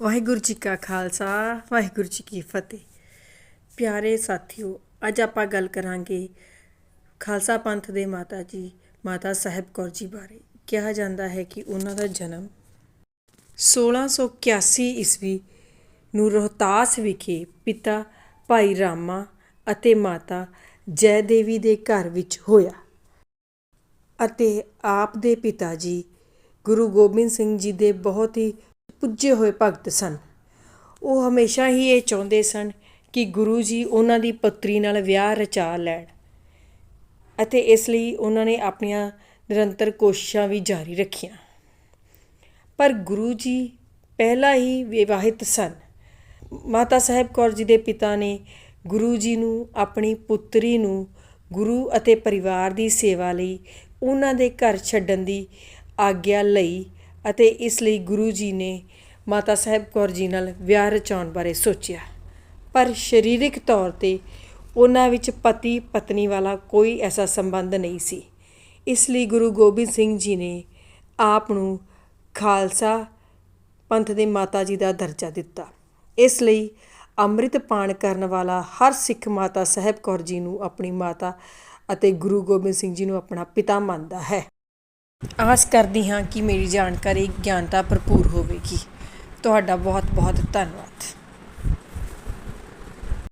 ਵਾਹਿਗੁਰੂ ਜੀ ਕਾ ਖਾਲਸਾ, ਵਾਹਿਗੁਰੂ ਜੀ ਕੀ ਫਤਿਹ। ਪਿਆਰੇ ਸਾਥੀਓ, ਅੱਜ ਆਪਾਂ ਗੱਲ ਕਰਾਂਗੇ ਖਾਲਸਾ ਪੰਥ ਦੇ ਮਾਤਾ ਜੀ, ਮਾਤਾ ਸਾਹਿਬ ਕੌਰ ਜੀ ਬਾਰੇ। ਕਿਹਾ ਜਾਂਦਾ ਹੈ ਕਿ ਉਹਨਾਂ ਦਾ ਜਨਮ 1681 ਈਸਵੀ ਨੂੰ ਰੋਹਤਾਸ ਵਿਖੇ ਪਿਤਾ ਭਾਈ ਰਾਮਾ ਅਤੇ ਮਾਤਾ ਜੈ ਦੇਵੀ ਦੇ ਘਰ ਵਿੱਚ ਹੋਇਆ ਅਤੇ ਆਪ ਦੇ ਪਿਤਾ ਜੀ ਗੁਰੂ ਗੋਬਿੰਦ ਸਿੰਘ ਜੀ ਦੇ ਬਹੁਤ ਹੀ ਪੁੱਜੇ ਹੋਏ ਭਗਤ ਸਨ। ਉਹ ਹਮੇਸ਼ਾ ਹੀ ਇਹ ਚਾਹੁੰਦੇ ਸਨ ਕਿ ਗੁਰੂ ਜੀ ਉਹਨਾਂ ਦੀ ਪੁੱਤਰੀ ਨਾਲ ਵਿਆਹ ਰਚਾ ਲੈਣ ਅਤੇ ਇਸ ਲਈ ਉਹਨਾਂ ਨੇ ਆਪਣੀਆਂ ਨਿਰੰਤਰ ਕੋਸ਼ਿਸ਼ਾਂ ਵੀ ਜਾਰੀ ਰੱਖੀਆਂ। ਪਰ ਗੁਰੂ ਜੀ ਪਹਿਲਾਂ ਹੀ ਵਿਵਾਹਿਤ ਸਨ। ਮਾਤਾ ਸਾਹਿਬ ਕੌਰ ਜੀ ਦੇ ਪਿਤਾ ਨੇ ਗੁਰੂ ਜੀ ਨੂੰ ਆਪਣੀ ਪੁੱਤਰੀ ਨੂੰ ਗੁਰੂ ਅਤੇ ਪਰਿਵਾਰ ਦੀ ਸੇਵਾ ਲਈ ਉਹਨਾਂ ਦੇ ਘਰ ਛੱਡਣ ਦੀ ਆਗਿਆ ਲਈ ਅਤੇ ਇਸ ਲਈ ਗੁਰੂ ਜੀ ਨੇ ਮਾਤਾ ਸਾਹਿਬ ਕੌਰ ਜੀ ਨਾਲ ਵਿਆਹ ਰਚਾਉਣ ਬਾਰੇ ਸੋਚਿਆ। ਪਰ ਸਰੀਰਕ ਤੌਰ ਤੇ ਉਹਨਾਂ ਵਿੱਚ ਪਤੀ ਪਤਨੀ ਵਾਲਾ ਕੋਈ ਐਸਾ ਸੰਬੰਧ ਨਹੀਂ ਸੀ। ਇਸ ਲਈ ਗੁਰੂ ਗੋਬਿੰਦ ਸਿੰਘ ਜੀ ਨੇ ਆਪ ਨੂੰ ਖਾਲਸਾ ਪੰਥ ਦੇ ਮਾਤਾ ਜੀ ਦਾ ਦਰਜਾ ਦਿੱਤਾ। ਇਸ ਲਈ ਅੰਮ੍ਰਿਤ ਪਾਨ ਕਰਨ ਵਾਲਾ ਹਰ ਸਿੱਖ ਮਾਤਾ ਸਾਹਿਬ ਕੌਰ ਜੀ ਨੂੰ ਆਪਣੀ ਮਾਤਾ ਅਤੇ ਗੁਰੂ ਗੋਬਿੰਦ ਸਿੰਘ ਜੀ ਨੂੰ ਆਪਣਾ ਪਿਤਾ ਮੰਨਦਾ ਹੈ। ਆਸ ਕਰਦੀ ਹਾਂ ਕਿ ਮੇਰੀ ਜਾਣਕਾਰੀ ਗਿਆਨਤਾ ਭਰਪੂਰ ਹੋਵੇਗੀ। ਤੁਹਾਡਾ ਬਹੁਤ ਬਹੁਤ ਧੰਨਵਾਦ।